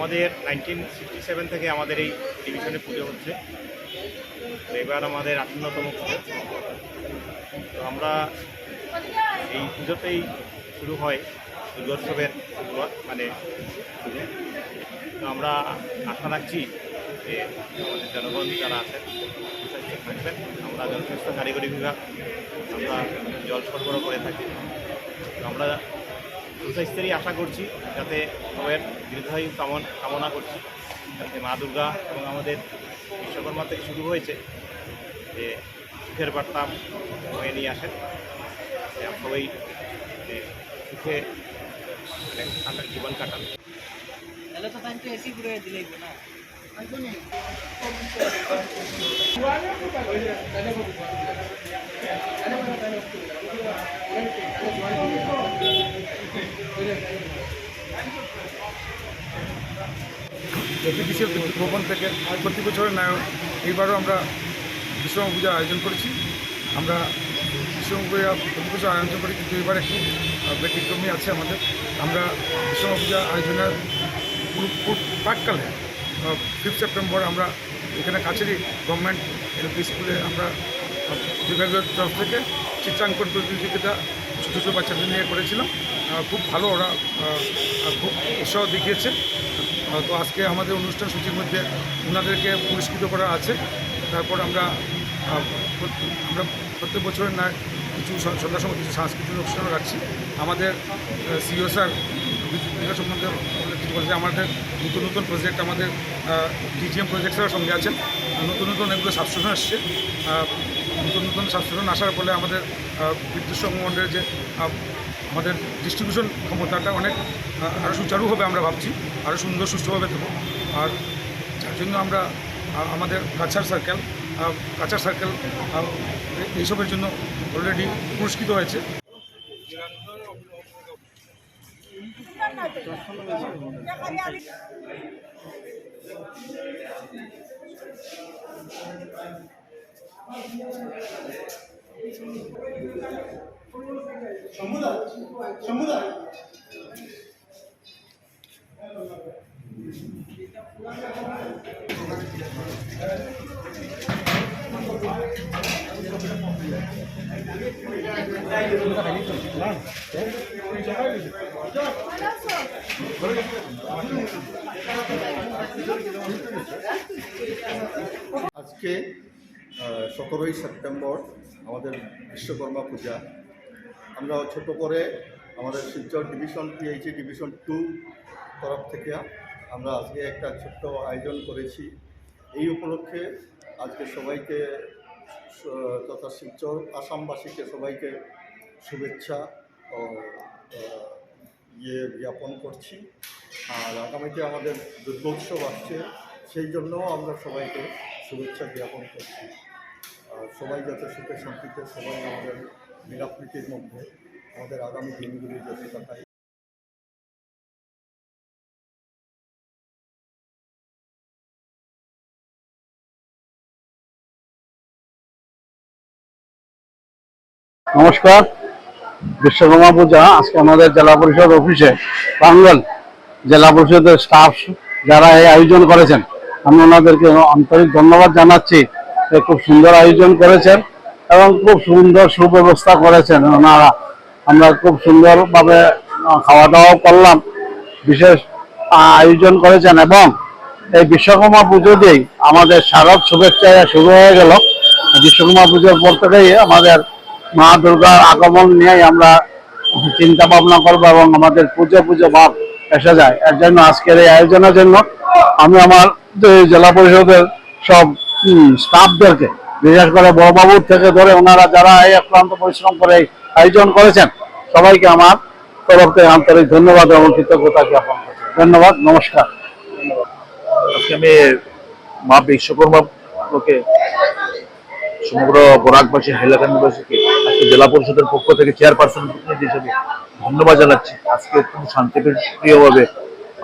আমাদের nineteen sixty seven থেকে আমাদের এই ডিভিশনে পুজো হচ্ছে। এবার আমাদের আটান্নতম পুজো। তো আমরা এই পুজোতেই শুরু হয় দুর্গোৎসবের শুরুয়াত মানে পুজো। তো আমরা আশা রাখছি যে আমাদের জনগণ যারা আছেন থাকবেন। আমরা জনস্বাস্থ্য কারিগরি বিভাগ, আমরা জল সরবরাহ করে থাকি। তো আমরা সুস্বাস্থ্যেরই আশা করছি যাতে সবের দীর্ঘায়ু কামন কামনা করছি। যাতে মা দুর্গা এবং আমাদের বিশ্বকর্মা থেকে শুরু হয়েছে যে সুখের বার্তা হয়ে নিয়ে আসেন। সবাই সুখে মানে জীবন কাটান। তাহলে তো তাই তো এসি ঘুরে দিলেই না? এপিডিসির বিদ্যুৎ ভবন থেকে প্রতি বছরের নায়ক, এইবারও আমরা বিশ্বকর্মা পূজার আয়োজন করেছি। আমরা বিশ্বকর্মা পূজা প্রতি বছর আয়োজন করি, কিন্তু এবার একটু ব্যতিক্রমী আছে আমাদের। আমরা বিশ্বকর্মা পূজা আয়োজনের পুরো- পুরো প্রাককালে ফিফথ সেপ্টেম্বর আমরা এখানে কাছেরই গভর্নমেন্ট এলপি স্কুলে আমরা বিভাগের তরফ থেকে চিত্রাঙ্কন প্রতিযোগিতা ছোটো ছোটো বাচ্চাদের নিয়ে করেছিলাম। খুব ভালো ওরা খুব উৎসাহ দেখিয়েছে। তো আজকে আমাদের অনুষ্ঠান সূচির মধ্যে ওনাদেরকে পুরস্কৃত করা আছে। তারপর আমরা আমরা প্রত্যেক বছরের না কিছু সন্ধ্যার সময় কিছু সাংস্কৃতিক অনুষ্ঠানও রাখছি। আমাদের সিও স্যার বিদ্যুৎ সম্বন্ধে কিছু বলেছে। আমাদের নতুন নতুন প্রজেক্ট আমাদের ডিজিএম প্রজেক্টসের সঙ্গে আছেন। নতুন নতুন অনেকগুলো সাবস্টেশন আসছে। নতুন নতুন সাবস্টেশন আসার ফলে আমাদের বিদ্যুৎ সংগঠনের যে আমাদের ডিস্ট্রিবিউশন ক্ষমতাটা অনেক আরও সুচারু হবে আমরা ভাবছি। আরও সুন্দর সুস্থভাবে দেবো। আর যার জন্য আমরা আমাদের কাছার সার্কেল কাছার সার্কেল এইসবের জন্য অলরেডি পুরস্কৃত হয়েছে। সমুদায় সমুদায় Thank you. আজকে সতেরোই সেপ্টেম্বর আমাদের বিশ্বকর্মা পূজা। আমরা ছোট করে আমাদের Silchar division PHE division two তরফ থেকে আমরা আজকে একটা ছোট্ট আয়োজন করেছি। এই উপলক্ষে আজকে সবাইকে তথা শিলচর আসামবাসীকে সবাইকে শুভেচ্ছা ও ইয়ে জ্ঞাপন করছি। আর আগামীতে আমাদের দুর্গোৎসব আসছে, সেই জন্যও আমরা সবাইকে শুভেচ্ছা জ্ঞাপন করছি। আর সবাই যাতে সুখে শান্তিতে সবাই আমাদের নিরাপত্তির মধ্যে আমাদের আগামী দিনগুলি যাতে কাটায়। নমস্কার। বিশ্বকর্মা পূজা আজকে আমাদের জেলা পরিষদ অফিসে প্রাঙ্গল জেলা পরিষদের স্টাফ যারা এই আয়োজন করেছেন, আমি ওনাদেরকে আন্তরিক ধন্যবাদ জানাচ্ছি খুব সুন্দর আয়োজন করেছেন এবং খুব সুন্দর সুব্যবস্থা করেছেন ওনারা। আমরা খুব সুন্দরভাবে খাওয়া দাওয়াও করলাম, বিশেষ আয়োজন করেছেন এবং এই বিশ্বকর্মা পুজো দিয়েই আমাদের শারদ শুভেচ্ছা শুরু হয়ে গেল। বিশ্বকর্মা পুজোর পর থেকেই আমাদের মা দুর্গার আগমন নিয়েই আমরা চিন্তা ভাবনা করব এবং আমাদের পুজো পুজো ভাব এসে যায়। এর জন্য আজকের এই আয়োজনের জন্য আমি আমার জেলা পরিষদের সব স্টাফদেরকে বিশেষ করে বড়বাবুর থেকে ধরে ওনারা যারা এই অক্লান্ত পরিশ্রম করে আয়োজন করেছেন, সবাইকে আমার তরফ থেকে আন্তরিক ধন্যবাদ এবং কৃতজ্ঞতা জ্ঞাপন ধন্যবাদ, নমস্কার। আজকে আমি মা বিশ্বকর্মা লোকে সমগ্র বরাকবাসী হাইলাকান্দিবাসীকে জেলা পরিষদের পক্ষ থেকে চেয়ারপারসন প্রতিনিধি হিসেবে ধন্যবাদ জানাচ্ছি। আজকে খুব শান্তিপ্রিয়ভাবে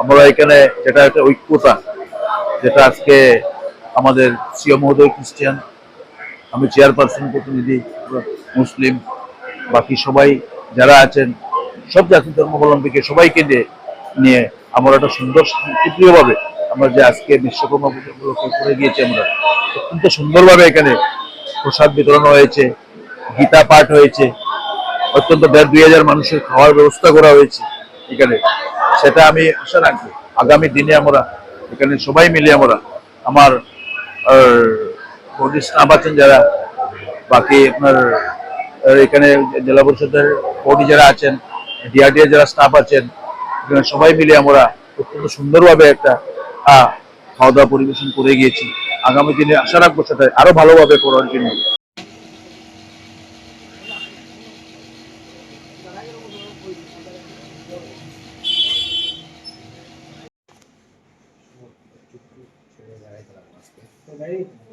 আমরা এখানে যেটা একটা ঐক্যতা, যেটা আজকে আমাদের সিও মহোদয় খ্রিস্টিয়ান আমি চেয়ারপারসন প্রতিনিধি, মুসলিম, বাকি সবাই যারা আছেন, সব জাতি ধর্মাবলম্বীকে সবাইকে নিয়ে নিয়ে আমরা একটা সুন্দর শান্তিপ্রিয়ভাবে আমরা যে আজকে বিশ্বকর্মা পুজোগুলোকে করে গিয়েছি আমরা, অত্যন্ত সুন্দরভাবে এখানে প্রসাদ বিতরণ হয়েছে। গীতা পাঠ হয়েছে, অত্যন্ত দেড় দুই হাজার মানুষের খাওয়ার ব্যবস্থা করা হয়েছে এখানে। সেটা আমি আশা রাখব। আগামী দিনে আমরা এখানে সবাই মিলে আমরা আমার স্টাফ আছেন যারা, বাকি আপনার এখানে জেলা পরিষদের বডি যারা আছেন, ডিআরডিএ যারা স্টাফ আছেন, এখানে সবাই মিলে আমরা অত্যন্ত সুন্দরভাবে একটা খাওয়া দাওয়া পরিবেশন করে গিয়েছি। আগামী দিনে আশা রাখব সেটা আরও ভালোভাবে করার জন্য। এবারও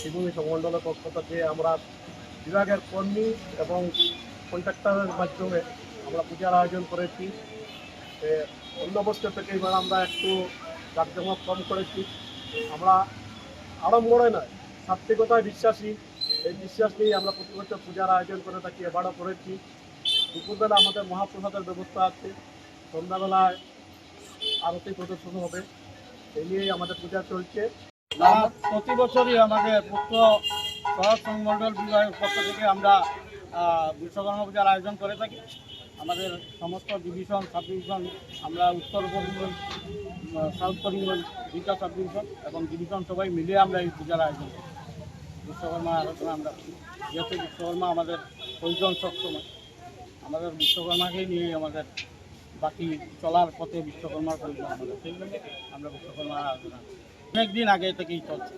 শিবভূমি সংমণ্ডলের পক্ষ থেকে আমরা বিভাগের কর্মী এবং কন্ট্রাক্টরের মাধ্যমে আমরা পূজার আয়োজন করেছি। অন্য বছর থেকে এবার আমরা একটু জাঁকজমক কম করেছি। আমরা আড়ম্বরে নয় সাত্বিকতায় বিশ্বাসী। এই বিশ্বাস নিয়েই আমরা প্রতি বছর পূজার আয়োজন করে থাকি, এবারও করেছি। দুপুরবেলা আমাদের মহাপ্রসাদের ব্যবস্থা আছে। সন্ধ্যাবেলায় আরতি প্রদর্শন হবে। এই নিয়েই আমাদের পূজা চলছে। প্রতি বছরই আমাদের পূর্ত শহর সংমণ্ডল বিভাগের পক্ষ থেকে আমরা বিশ্বকর্মা পূজার আয়োজন করে থাকি। আমাদের সমস্ত ডিভিশন সাব ডিভিশন আমরা উত্তর করিমগঞ্জ সাউথ করিমগঞ্জ দুইটা সাব ডিভিশন এবং ডিভিশন সবাই মিলিয়ে আমরা এই পূজার আয়োজন করি। বিশ্বকর্মা আরাধনা আমরা যেহেতু বিশ্বকর্মা আমাদের প্রয়োজন সবসময়, আমাদের বিশ্বকর্মাকেই নিয়ে আমাদের বাকি চলার পথে বিশ্বকর্মার প্রয়োজন আমাদের। সেই জন্য আমরা বিশ্বকর্মার আরাধনা করি। অনেক দিন আগে থেকেই চলছে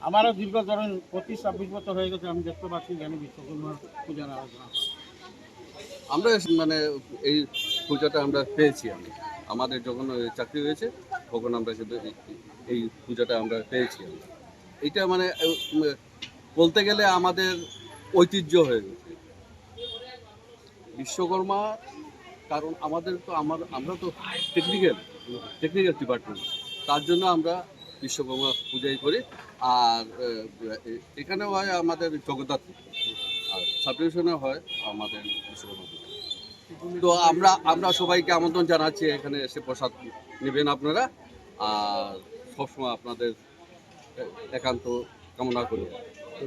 আমারও দীর্ঘ ধরুন পঁচিশ, ছাব্বিশ বছর হয়ে গেছে, আমি দেখতে পাচ্ছি আমি বিশ্বকর্মার পূজার করি। আমরা মানে এই পূজাটা আমরা পেয়েছি আমি আমাদের যখন চাকরি হয়েছে, তখন আমরা এই- পূজাটা আমরা পেয়েছি। এটা মানে বলতে গেলে আমাদের ঐতিহ্য হয়ে গেছে বিশ্বকর্মা, কারণ আমাদের তো, আমার, আমরা তো টেকনিক্যাল টেকনিক্যাল ডিপার্টমেন্ট তার জন্য আমরা বিশ্বকর্মা পূজাই করি। আর এখানে হয় আমাদের জগদ্ধাত্রী। আর সাবডিভিশনে হয় আমাদের বিশ্বকর্মা পূজা। তো আমরা আমরা সবাইকে আমন্ত্রণ জানাচ্ছি এখানে এসে প্রসাদ নেবেন আপনারা। আর সবসময় আপনাদের একান্ত কামনা করি।